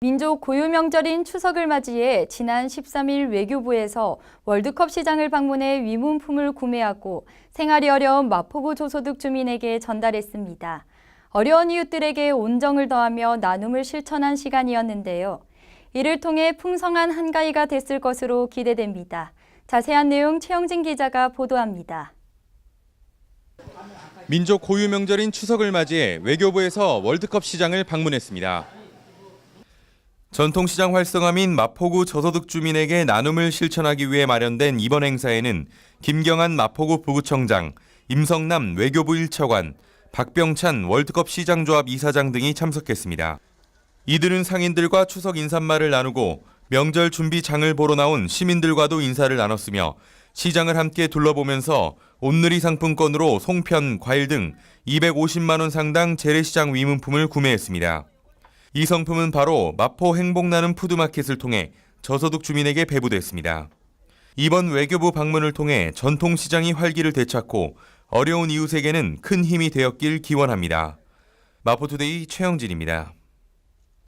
민족 고유 명절인 추석을 맞이해 지난 13일 외교부에서 월드컵 시장을 방문해 위문품을 구매하고 생활이 어려운 마포구 조소득 주민에게 전달했습니다. 어려운 이웃들에게 온정을 더하며 나눔을 실천한 시간이었는데요. 이를 통해 풍성한 한가위가 됐을 것으로 기대됩니다. 자세한 내용 최영진 기자가 보도합니다. 민족 고유 명절인 추석을 맞이해 외교부에서 월드컵 시장을 방문했습니다. 전통시장 활성화 민 마포구 저소득 주민에게 나눔을 실천하기 위해 마련된 이번 행사에는 김경한 마포구 부구청장, 임성남 외교부 1차관, 박병찬 월드컵 시장조합 이사장 등이 참석했습니다. 이들은 상인들과 추석 인사말을 나누고 명절 준비 장을 보러 나온 시민들과도 인사를 나눴으며 시장을 함께 둘러보면서 온누리 상품권으로 송편, 과일 등 250만 원 상당 재래시장 위문품을 구매했습니다. 이 상품은 바로 마포 행복나눔 푸드마켓을 통해 저소득 주민에게 배부됐습니다. 이번 외교부 방문을 통해 전통시장이 활기를 되찾고 어려운 이웃에게는 큰 힘이 되었길 기원합니다. 마포투데이 최영진입니다.